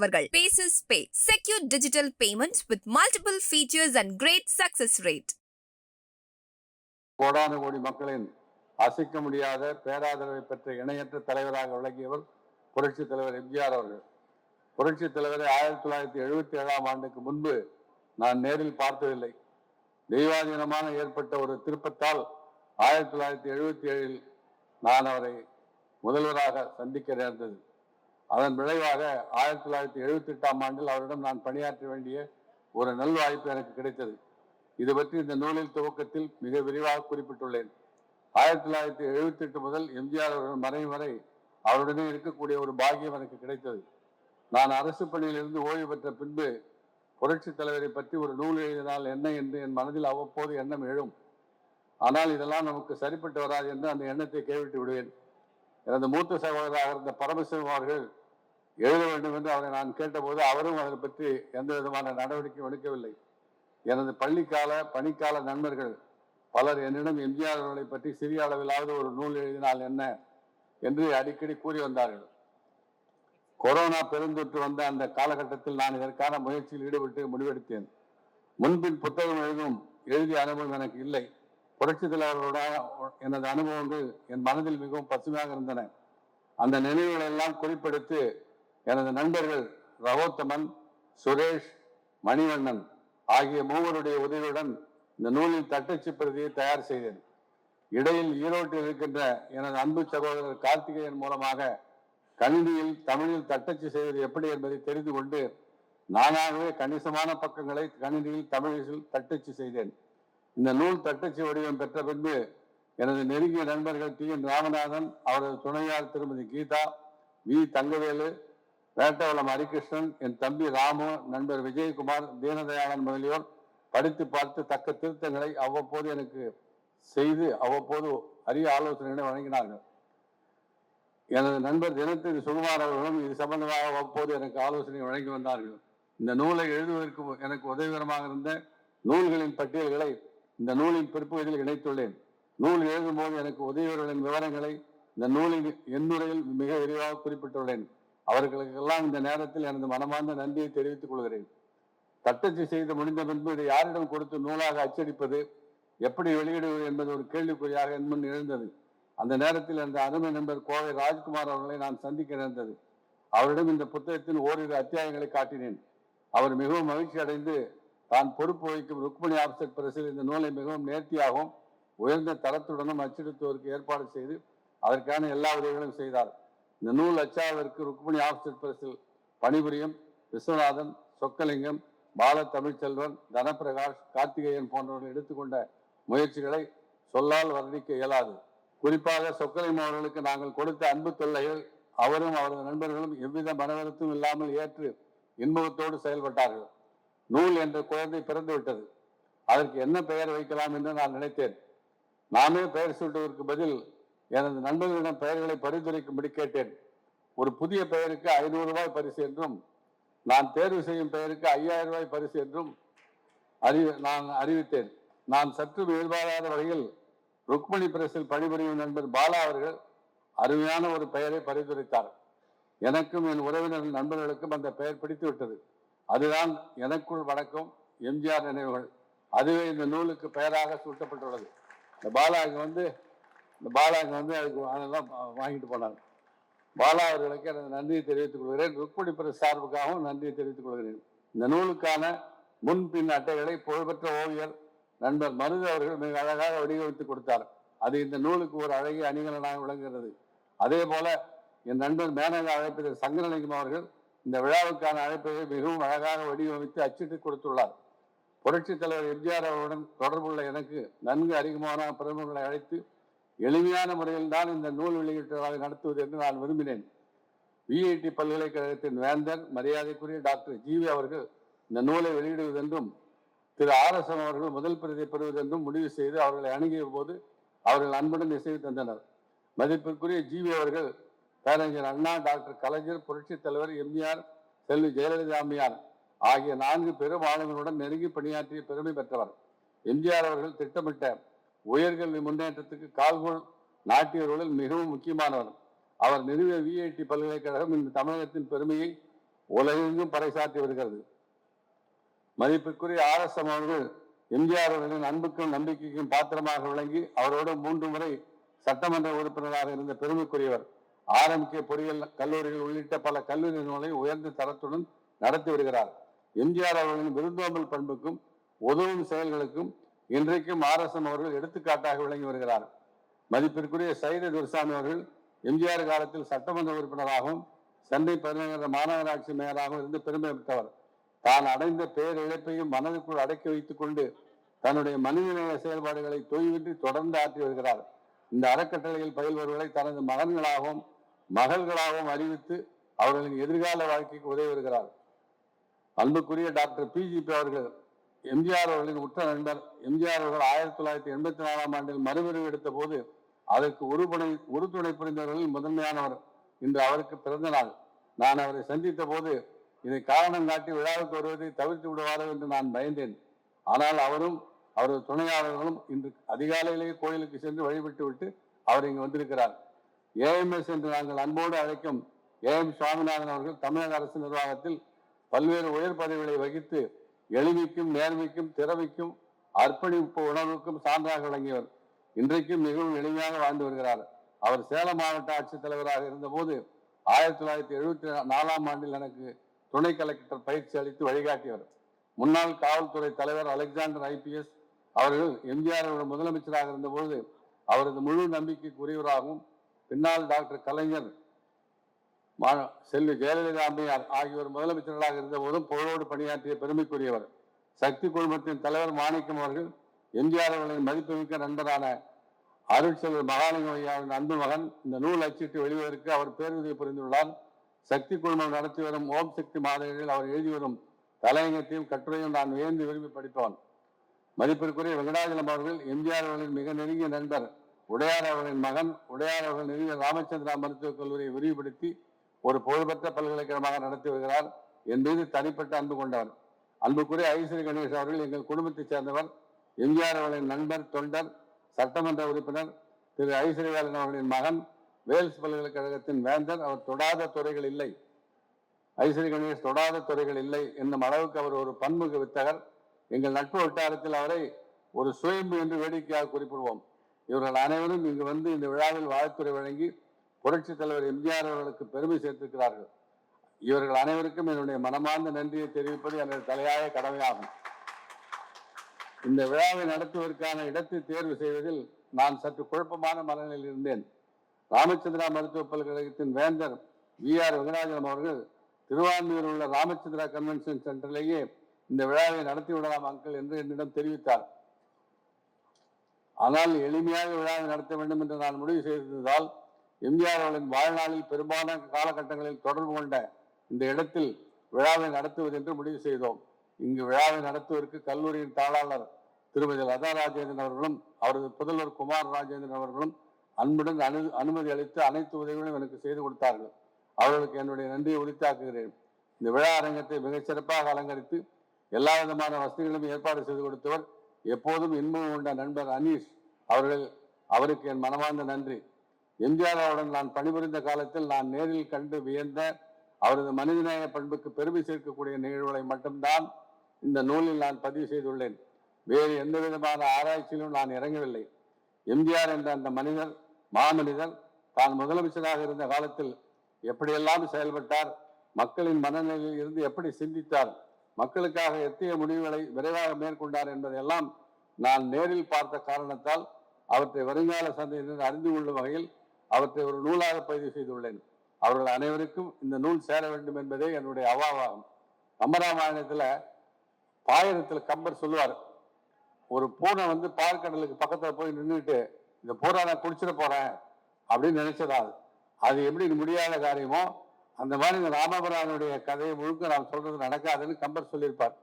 உங்களுக்கு வழங்குபவர்கள் bases pay secure digital payment with multiple features and great success rate கோடான கோடி மக்களின் அசைக்க முடியாத பேராதரவை பெற்ற இணையற்ற தலைவராக விளங்கியவர் புரட்சி தலைவர் எம்ஜிஆர் அவர்கள். புரட்சி தலைவரை ஆயிரத்தி தொள்ளாயிரத்தி எழுபத்தி ஏழாம் ஆண்டுக்கு முன்பு நான் நேரில் பார்த்ததில்லை. தெய்வாதீனமான ஏற்பட்ட ஒரு திருப்பத்தால் ஆயிரத்தி தொள்ளாயிரத்தி எழுபத்தி ஏழில் நான் அவரை முதல்வராக சந்திக்க நேர்ந்தது. அதன் விளைவாக ஆயிரத்தி தொள்ளாயிரத்தி எழுபத்தி எட்டாம் ஆண்டில் அவரிடம் நான் பணியாற்ற வேண்டிய ஒரு நல்வாய்ப்பு எனக்கு கிடைத்தது. இது பற்றி இந்த நூலில் துவக்கத்தில் மிக விரிவாக குறிப்பிட்டுள்ளேன். ஆயிரத்தி தொள்ளாயிரத்தி எழுபத்தி எட்டு முதல் எம்ஜிஆர் அவர்கள் மறையும் வரை அவருடனே இருக்கக்கூடிய ஒரு பாகியம் எனக்கு கிடைத்தது. நான் அரசு பணியிலிருந்து ஓய்வு பெற்ற பின்பு புரட்சி தலைவரை பற்றி ஒரு நூல் எழுதினால் என்ன என்று என் மனதில் அவ்வப்போது எண்ணம் எழும். ஆனால் இதெல்லாம் நமக்கு சரிப்பட்டு வராது என்று அந்த எண்ணத்தை கைவிட்டு விடுவேன். எனது மூத்த சகோதரராக இருந்த பரமசிவம் அவர்கள் எழுத வேண்டும் என்று அவரை நான் கேட்டபோது அவரும் அதை பற்றி எந்த விதமான நடவடிக்கையும் எடுக்கவில்லை. எனது பள்ளிக்கால பணிக்கால நண்பர்கள் பலர் என்னிடம் எம்ஜிஆர் அவர்களை பற்றி சிறிய அளவிலாவது ஒரு நூல் எழுதினால் என்ன என்று அடிக்கடி கூறி வந்தார்கள். கொரோனா பெருந்தொற்று வந்த அந்த காலகட்டத்தில் நான் இதற்கான முயற்சியில் ஈடுபட்டு முடிவெடுத்தேன். முன்பின் புத்தகம் எழுதும் எழுதிய அனுபவம் எனக்கு இல்லை. புரட்சி தலைவர்களோட எனது அனுபவங்கள் என் மனதில் மிகவும் பசுமையாக இருந்தன. அந்த நினைவுகளை எல்லாம் குறிப்பெடுத்து எனது நண்பர்கள் ரகோத்தமன் சுரேஷ் மணிவண்ணன் ஆகிய மூவருடைய உதவியுடன் இந்த நூலின் தட்டச்சு பிரதியை தயார் செய்தேன். இடையில் ஈரோட்டில் இருக்கின்ற எனது அன்பு சகோதரர் கார்த்திகேயன் மூலமாக கணினியில் தமிழில் தட்டச்சு செய்வது எப்படி என்பதை தெரிந்து கொண்டு நானாகவே கணிசமான பக்கங்களை கணினியில் தமிழில் தட்டச்சு செய்தேன். இந்த நூல் தட்டச்சு வடிவம் பெற்ற பின்பு எனது நெருங்கிய நண்பர்கள் டி என் ராமநாதன் அவரது துணையார் திருமதி கீதா வி தங்கவேலு வேட்டவளம் ஹரிகிருஷ்ணன் என் தம்பி ராமு நண்பர் விஜயகுமார் தீனதயாளன் முதலியோர் படித்து பார்த்து தக்க திருத்தங்களை அவ்வப்போது எனக்கு செய்து அவ்வப்போது அரிய ஆலோசனைகளை வழங்கினார்கள். எனது நண்பர் தினத்திரி சுகுமார் அவர்களும் இது சம்பந்தமாக அவ்வப்போது எனக்கு ஆலோசனை வழங்கி வந்தார்கள். இந்த நூலை எழுதுவதற்கு எனக்கு உதவிகரமாக இருந்த நூல்களின் பட்டியல்களை இந்த நூலின் பிற்பகுதியில் இணைத்துள்ளேன். நூல் எழுதும்போது எனக்கு உதவியவர்களின் விவரங்களை இந்த நூலின் எண்ணுரையில் மிக விரிவாக குறிப்பிட்டுள்ளேன். அவர்களுக்கெல்லாம் இந்த நேரத்தில் எனது மனமார்ந்த நன்றியை தெரிவித்துக் கொள்கிறேன். தட்டச்சு செய்து முடிந்த பின்பு இதை யாரிடம் கொடுத்து நூலாக அச்சடிப்பது எப்படி வெளியிடுவது என்பது ஒரு கேள்விக்குறியாக என் முன் எழுந்தது. அந்த நேரத்தில் அந்த அருமை நண்பர் கோவை ராஜ்குமார் அவர்களை நான் சந்திக்க நேர்ந்தது. அவரிடம் இந்த புத்தகத்தின் ஓரிரு அத்தியாயங்களை காட்டினேன். அவர் மிகவும் மகிழ்ச்சி அடைந்து தான் பொறுப்பு வகிக்கும் ருக்மணி ஆப்செட் பிரசில் இந்த நூலை மிகவும் நேர்த்தியாகவும் உயர்ந்த தரத்துடனும் அச்சடித்தோருக்கு ஏற்பாடு செய்து அதற்கான எல்லா உதவிகளும் செய்தார். இந்த நூல் அச்சாவதற்கு ருக்மணி ஆப்செட் பிரசில் பணிபுரியும் விஸ்வநாதன் சொக்கலிங்கம் பால தமிழ்ச்செல்வன் தனப்பிரகாஷ் கார்த்திகேயன் போன்றவர்கள் எடுத்துக்கொண்ட முயற்சிகளை சொல்லால் வர்ணிக்க இயலாது. குறிப்பாக சொக்கலிங்கம் அவர்களுக்கு நாங்கள் கொடுத்த அன்பு தொல்லைகள் அவரும் அவரது நண்பர்களும் எவ்வித மனவருத்தும் இல்லாமல் ஏற்று இன்முகத்தோடு செயல்பட்டார்கள். நூல் என்ற குழந்தை பிறந்து விட்டது அதற்கு என்ன பெயர் வைக்கலாம் என்று நான் நினைத்தேன். நாமே பெயர் சூட்டுவதற்கு பதில் எனது நண்பர்களிடம் பெயர்களை பரிந்துரைக்கும்படி கேட்டேன் ஒரு புதிய பெயருக்கு ஐநூறு ரூபாய் பரிசு என்றும் நான் தேர்வு செய்யும் பெயருக்கு ஐயாயிரம் ரூபாய் பரிசு என்றும் அறி நான் அறிவித்தேன். நான் சற்று எதிர்பாராத வகையில் ருக்மணி பிரஸில் பணிபுரியும் நண்பர் பாலா அவர்கள் அருமையான ஒரு பெயரை பரிந்துரைத்தார். எனக்கும் என் உறவினர் நண்பர்களுக்கும் அந்த பெயர் பிடித்து விட்டது அதுதான் எனக்குள் வணக்கம் எம்ஜிஆர் நினைவுகள். அதுவே இந்த நூலுக்கு பெயராக சூட்டப்பட்டுள்ளது. இந்த பாலா வந்து இந்த பாலா வந்து அதுக்கு அதெல்லாம் வாங்கிட்டு போனாங்க. பாலா அவர்களுக்கு எனது நன்றியை தெரிவித்துக் கொள்கிறேன். ருக்மணி பிரஸ் சார்புக்காகவும் நன்றியை தெரிவித்துக் கொள்கிறேன். இந்த நூலுக்கான முன்பின் அட்டைகளை புகழ்பெற்ற ஓவியர் நண்பர் மருது அவர்கள் மிக அழகாக வடிவமைத்து கொடுத்தார். அது இந்த நூலுக்கு ஒரு அழகிய அணிகலனாக விளங்குகிறது. அதே போல என் நண்பர் மேனக அழைப்பதர் சங்கரலிங்கம் அவர்கள் இந்த விழாவுக்கான அழைப்பை மிகவும் அழகாக வடிவமைத்து அச்சிட்டு கொடுத்துள்ளார். புரட்சித் தலைவர் எம்ஜிஆர் அவருடன் தொடர்புள்ள எனக்கு நன்கு அறிமுகமான பிரமுகர்களை அழைத்து எளிமையான முறையில் தான் இந்த நூல் வெளியீட்டு நடத்துவது என்று நான் விரும்பினேன். விஐடி பல்கலைக்கழகத்தின் வேந்தர் மரியாதைக்குரிய டாக்டர் ஜிவி அவர்கள் இந்த நூலை வெளியிடுவதென்றும் திரு ஆர் எஸ் எம் அவர்கள் முதல் பிரதி பெறுவதென்றும் முடிவு செய்து அவர்களை அணுகிய போது அவர்கள் அன்புடன் இசைவு தந்தனர். மதிப்பிற்குரிய ஜிவி அவர்கள் பேரறிஞர் அண்ணா டாக்டர் கலைஞர் புரட்சித் தலைவர் எம்ஜிஆர் செல்வி ஜெயலலிதா அம்மையார் ஆகிய நான்கு பெரும் ஆளுங்களுடன் நெருங்கி பணியாற்றிய பெருமை பெற்றவர். எம்ஜிஆர் அவர்கள் திட்டமிட்ட உயர்கல்வி முன்னேற்றத்துக்கு கால்கோள் நாட்டியவர்களில் மிகவும் முக்கியமானவர். அவர் நிறுவிய விஐடி பல்கலைக்கழகம் இந்த தமிழகத்தின் பெருமையை உலகெங்கும் பறைசாற்றி வருகிறது. மதிப்புக்குரிய ஆர் எஸ் எம் அவர்கள் எம்ஜிஆர் அவர்களின் அன்புக்கும் நம்பிக்கைக்கும் பாத்திரமாக விளங்கி அவரோடு மூன்று முறை சட்டமன்ற உறுப்பினராக இருந்த பெருமைக்குரியவர். ஆரம்பிக்க பொறியியல் கல்லூரிகள் உள்ளிட்ட பல கல்லூரி நிறுவனங்களை உயர்ந்த தரத்துடன் நடத்தி வருகிறார். எம்ஜிஆர் அவர்களின் விருந்தோம்பல் பண்புக்கும் உதவும் செயல்களுக்கும் இன்றைக்கும் ஆர் எஸ் எம் அவர்கள் எடுத்துக்காட்டாக விளங்கி வருகிறார். மதிப்பிற்குரிய சைத துர்சாமி அவர்கள் எம்ஜிஆர் காலத்தில் சட்டமன்ற உறுப்பினராகவும் சென்னை பெருநகர மாநகராட்சி மேயராகவும் இருந்து பெருமை பெற்றவர். தான் அடைந்த பேரிழப்பையும் மனதுக்குள் அடக்கி வைத்துக் கொண்டு தன்னுடைய மனிதநேய செயல்பாடுகளை தொய்வின்றி தொடர்ந்து ஆற்றி வருகிறார். இந்த அறக்கட்டளையில் பயில்வர்களை தனது மகன்களாகவும் மகள்களாகவும் அறிவித்து அவர்களின் எதிர்கால வாழ்க்கைக்கு உதவி வருகிறார். அன்புக்குரிய டாக்டர் பிஜிபி அவர்கள் எம்ஜிஆர் அவர்களின் உற்ற நண்பர். எம்ஜிஆர் அவர்கள் ஆயிரத்தி தொள்ளாயிரத்தி எண்பத்தி நாலாம் ஆண்டில் மறுபிரிவு எடுத்த போது அதற்கு உறுதுணை உறுதுணை புரிந்தவர்களில் முதன்மையானவர் இன்று அவருக்கு பிறந்த நாள். நான் அவரை சந்தித்த போது இதை காரணம் காட்டி விழாவுக்கு வருவதை தவிர்த்து விடுவாரோ என்று நான் பயந்தேன். ஆனால் அவரும் அவரது துணையாளர்களும் இன்று அதிகாலையிலேயே கோயிலுக்கு சென்று வழிபட்டு விட்டு அவர் இங்கு வந்திருக்கிறார். ஏஎம்எஸ் என்று நாங்கள் அன்போடு அழைக்கும் ஏஎம் சுவாமிநாதன் அவர்கள் தமிழக அரசு நிர்வாகத்தில் பல்வேறு உயர் பதவிகளை வகித்து எளிமைக்கும் நேர்மைக்கும் திறமைக்கும் அர்ப்பணிப்பு உணர்வுக்கும் சான்றாக விளங்கியவர். இன்றைக்கும் மிகவும் எளிமையாக வாழ்ந்து வருகிறார். அவர் சேலம் மாவட்ட ஆட்சித்தலைவராக இருந்தபோது ஆயிரத்தி தொள்ளாயிரத்தி எழுபத்தி நாலாம் ஆண்டில் எனக்கு துணை கலெக்டர் பயிற்சி அளித்து வழிகாட்டியவர். முன்னாள் காவல்துறை தலைவர் அலெக்சாண்டர் ஐபிஎஸ் அவர்கள் எம்ஜிஆர் முதலமைச்சராக இருந்தபோது அவரது முழு நம்பிக்கைக்கு உரியவராகவும் பின்னால் டாக்டர் கலைஞர் செல்வி ஜெயலலிதா அம்மையார் ஆகியோர் முதலமைச்சர்களாக இருந்தபோதும் புகழோடு பணியாற்றிய பெருமைக்குரியவர். சக்தி குழுமத்தின் தலைவர் மாணிக்கம் அவர்கள் எம்ஜிஆர் அவர்களின் மதிப்புமிக்க நண்பரான அருட்செல்வர் மகாலிங்கம் ஐயாவின் அன்பு மகன் இந்த நூல் அச்சிட்டு வெளிவதற்கு அவர் பேருதவி புரிந்துள்ளார். சக்தி குழுமம் நடத்தி வரும் ஓம் சக்தி மாதிரிகளில் அவர் எழுதி வரும் தலையங்கத்தையும் கட்டுரையும் நான் வியந்து விரும்பி படித்தோம் மதிப்பிற்குரிய வெங்கடாஜலம் அவர்கள் எம்ஜிஆர் அவர்களின் மிக நெருங்கிய நண்பர் உடையார் அவர்களின் மகன் உடையார் அவர்கள் நிறுவிய ராமச்சந்திரா மருத்துவக் கல்லூரியை விரிவுபடுத்தி ஒரு புகழ்பெற்ற பல்கலைக்கழகமாக நடத்தி வருகிறார் என் மீது தனிப்பட்ட அன்பு கொண்டவர். அன்புக்குரிய ஐஸ்வரி கணேஷ் அவர்கள் எங்கள் குடும்பத்தைச் சேர்ந்தவர் எம்ஜிஆர் அவர்களின் நண்பர் தொண்டர் சட்டமன்ற உறுப்பினர் திரு ஐஸ்வரிவேலன் அவர்களின் மகன் வேல்ஸ் பல்கலைக்கழகத்தின் வேந்தர் அவர் தொடாத துறைகள் இல்லை. ஐஸ்வரி கணேஷ் தொடாத துறைகள் இல்லை என்னும் அளவுக்கு அவர் ஒரு பன்முக வித்தகர். எங்கள் நட்பு வட்டாரத்தில் அவரை ஒரு சுயம்பு என்று வேடிக்கையாக குறிப்பிடுவோம். இவர்கள் அனைவரும் இங்கு வந்து இந்த விழாவில் வாழ்த்துறை வழங்கி புரட்சி தலைவர் எம்ஜிஆர் அவர்களுக்கு பெருமை சேர்த்திருக்கிறார்கள். இவர்கள் அனைவருக்கும் என்னுடைய மனமார்ந்த நன்றியை தெரிவிப்பது எனது தலையாய கடமையாகும். இந்த விழாவை நடத்துவதற்கான இடத்தை தேர்வு செய்வதில் நான் சற்று குழப்பமான மனநிலையில் இருந்தேன். ராமச்சந்திரா மருத்துவ பல்கழகத்தின் வேந்தர் வி ஆர் வெங்கடாஜலம் அவர்கள் திருவான்மையூர் உள்ள ராமச்சந்திரா கன்வென்ஷன் சென்டரிலேயே இந்த விழாவை நடத்தி விடலாம் அங்கிள் என்று என்னிடம் தெரிவித்தார். ஆனால் எளிமையாக விழாவை நடத்த வேண்டும் என்று நான் முடிவு செய்திருந்ததால் எம்ஜிஆர் அவர்களின் வாழ்நாளில் பெரும்பாலான காலகட்டங்களில் தொடர்பு கொண்ட இந்த இடத்தில் விழாவை நடத்துவது என்று முடிவு செய்தோம். இங்கு விழாவை நடத்துவதற்கு கல்லூரியின் தாளாளர் திருமதி லதா ராஜேந்திரன் அவர்களும் அவரது புதல்வர் குமார் ராஜேந்திரன் அவர்களும் அன்புடன் அனு அனுமதி அளித்து அனைத்து உதவிகளும் எனக்கு செய்து கொடுத்தார்கள். அவர்களுக்கு என்னுடைய நன்றியை உரித்தாக்குகிறேன். இந்த விழா அரங்கத்தை மிகச் சிறப்பாக அலங்கரித்து எல்லா விதமான வசதிகளும் ஏற்பாடு செய்து கொடுத்தவர் எப்போதும் இன்பம் கொண்ட நண்பர் அனீஷ் அவர்கள். அவருக்கு என் மனமார்ந்த நன்றி. எம்ஜிஆருடன் நான் பணிபுரிந்த காலத்தில் நான் நேரில் கண்டு வியந்த அவரது மனிதநேய பண்புக்கு பெருமை சேர்க்கக்கூடிய நிகழ்வுகளை மட்டும்தான் இந்த நூலில் நான் பதிவு செய்துள்ளேன். வேறு எந்த விதமான ஆராய்ச்சியிலும் நான் இறங்கவில்லை. எம்ஜிஆர் என்ற அந்த மனிதர் மாமனிதர் தான் முதலமைச்சராக இருந்த காலத்தில் எப்படியெல்லாம் செயல்பட்டார் மக்களின் மனநிலையில் இருந்து எப்படி சிந்தித்தார் மக்களுக்காக எத்தகைய முடிவுகளை விரைவாக மேற்கொண்டார் என்பதையெல்லாம் நான் நேரில் பார்த்த காரணத்தால் அவற்றை வருங்கால சந்தையினர் அறிந்து கொள்ளும் வகையில் அவற்றை ஒரு நூலாக பதிவு செய்துள்ளேன். அவர்கள் அனைவருக்கும் இந்த நூல் சேர வேண்டும் என்பதே என்னுடைய அவாவாகும். அமராமாயணத்தில் பாயிரத்தில் கம்பர் சொல்லுவார். ஒரு பூனை வந்து பார்க்கடலுக்கு பக்கத்தில் போய் நின்றுட்டு இந்த பூரா நான் குடிச்சிட போகிறேன் அப்படின்னு நினைச்சதா அது. எப்படி முடியாத காரியமோ அந்த மாதிரி இந்த ராமபுரானுடைய கதையை முழுக்க நாம் சொல்றது நடக்காதுன்னு கம்பர் சொல்லியிருப்பார்.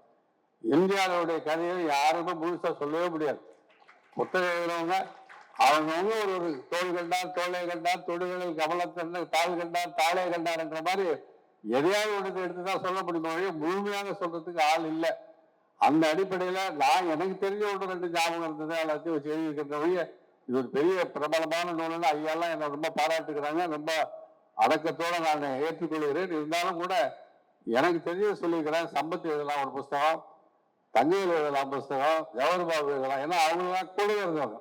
எம்ஜிஆருடைய கதையை யாருமே முழுசாக சொல்லவே முடியாது. புத்தகம் எழுதுறவங்க அவங்கவுங்க ஒரு ஒரு தோல் கண்டார் தோலை கண்டார் தொடுகளில் கமலத்தன்ன தாள் கண்டார் தாளே கண்டார்ன்ற மாதிரி எதையாவது ஒன்று எடுத்து தான் சொல்ல முடியுமோ முழுமையாக சொல்றதுக்கு ஆள் இல்லை. அந்த அடிப்படையில நான் எனக்கு தெரிஞ்ச ஒன்று ரெண்டு ஞாபகம் இருந்தது எல்லாத்தையும் வச்சு எழுதியிருக்கின்ற இது ஒரு பெரிய பிரபலமான நூல்னு ஐயாலாம் என்னை ரொம்ப பாராட்டுக்கிறாங்க. ரொம்ப அடக்கத்தோட நான் ஏற்றுக்கொள்கிறேன். இருந்தாலும் கூட எனக்கு தெரிஞ்ச சொல்லியிருக்கிறேன். சம்பத்து எழுதலாம் ஒரு புஸ்தகம் தங்கையில் எழுதலாம் புஸ்தகம் ஜவஹர் பாபு எழுதலாம். ஏன்னா அவங்களாம் கூடவே இருந்தவங்க.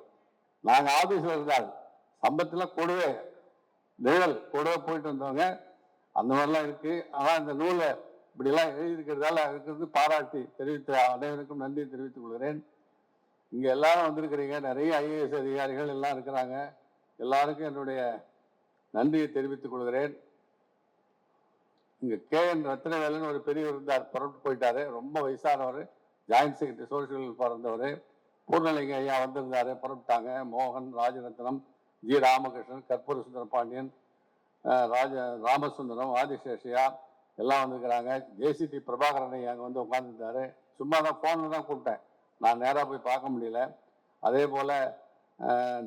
நாங்கள் ஆபீஸில் இருந்தால் சம்பத்தில் கூடவே நிழல் கூடவே போயிட்டு வந்தவங்க அந்த மாதிரிலாம் இருக்கு. ஆனால் இந்த நூலை இப்படிலாம் எழுதியிருக்கிறதால இருக்கிறது பாராட்டி தெரிவித்து அனைவருக்கும் நன்றி தெரிவித்துக் கொள்கிறேன். இங்கே எல்லாரும் வந்திருக்கிறீங்க. நிறைய ஐஏஎஸ் அதிகாரிகள் எல்லாம் இருக்கிறாங்க. எல்லாருக்கும் என்னுடைய நன்றியை தெரிவித்துக் கொள்கிறேன். இங்கே கே என் ரத்னவேலன் ஒரு பெரியவர் இருந்தார். புறப்பட்டு போயிட்டாரு. ரொம்ப வயசானவர். ஜாயின்ட் செக்ரட்டரி சோசியல் பிறந்தவர் பூர்ணலிங்க ஐயா வந்திருந்தாரு புறப்பட்டாங்க மோகன் ராஜரத்னம் ஜி. ராமகிருஷ்ணன் கற்பூர சுந்தர பாண்டியன் ராஜ ராமசுந்தரம் ஆதிசேஷையா எல்லாம் வந்திருக்கிறாங்க. ஜேசிடி பிரபாகரன் ஐயா அங்கே வந்து உட்காந்துருந்தாரு சும்மா தான் ஃபோனில் தான் கூப்பிட்டேன். நான் நேராக போய் பார்க்க முடியல. அதே போல்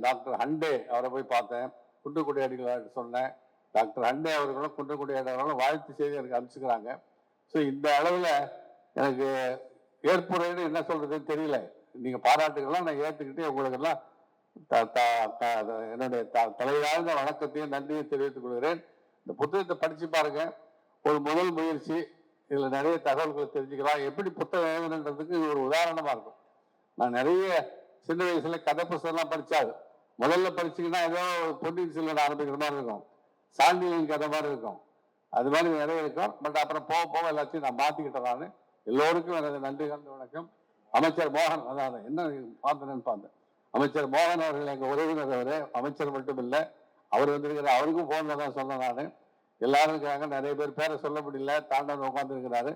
டாக்டர் ஹண்டே அவரை போய் பார்த்தேன். குட்டுக்குடி அடிகள் சொன்னேன். டாக்டர் ஹண்டே அவர்களும் குன்றக்குடி அடிகளும் வாழ்த்து செய்தி எனக்கு அனுப்பிச்சுக்கிறாங்க. ஸோ இந்த அளவில் எனக்கு ஏற்புரைன்னு என்ன சொல்கிறதுன்னு தெரியல. நீங்க பாராட்டுகள்லாம் நான் ஏற்றுக்கிட்டு உங்களுக்கெல்லாம் த- த- என்னுடைய த- தலையார்ந்த வணக்கத்தையும் நன்றியும் தெரிவித்துக் கொள்கிறேன். இந்த புத்தகத்தை படிச்சு பாருங்க. ஒரு முதல் முயற்சி. இதுல நிறைய தகவல்களை தெரிஞ்சுக்கலாம். எப்படி புத்தகம் எழுதுன்றதுக்கு இது ஒரு உதாரணமா இருக்கும். நான் நிறைய சின்ன வயசுல கதை புத்தகம்லாம் படிச்சாரு. முதல்ல படிச்சீங்கன்னா ஏதோ பொன்னியின் செல்வன் ஆரம்பிக்கிற மாதிரி இருக்கும். சாண்டியன் கதை மாதிரி இருக்கும். அது மாதிரி நிறைய இருக்கும். பட் அப்புறம் போக போக எல்லாத்தையும் நான் மாத்திக்கிட்டேன் நான். எல்லோருக்கும் எனது நன்றி கலந்த வணக்கம். அமைச்சர் மோகன் அதான் என்ன பார்த்தேன்னு பார்த்தேன். அமைச்சர் மோகன் அவர்கள் எங்க உறவினர் அவரு. அமைச்சர் மட்டும் இல்லை அவர் வந்திருக்கிற அவருக்கும் போன்ல தான் சொன்னேன் நான். எல்லாரும் இருக்காங்க நிறைய பேர் பேரை சொல்ல முடியல தாண்டவன் உட்கார்ந்துருக்கிறாரு.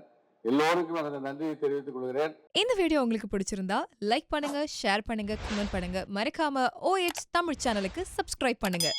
எல்லோருக்கும் எனது நன்றியை தெரிவித்துக் கொள்கிறேன். இந்த வீடியோ உங்களுக்கு பிடிச்சிருந்தா லைக் பண்ணுங்க ஷேர் பண்ணுங்க கமெண்ட் பண்ணுங்க. மறக்காம ஓஎச் தமிழ் சேனலுக்கு சப்ஸ்கிரைப் பண்ணுங்க.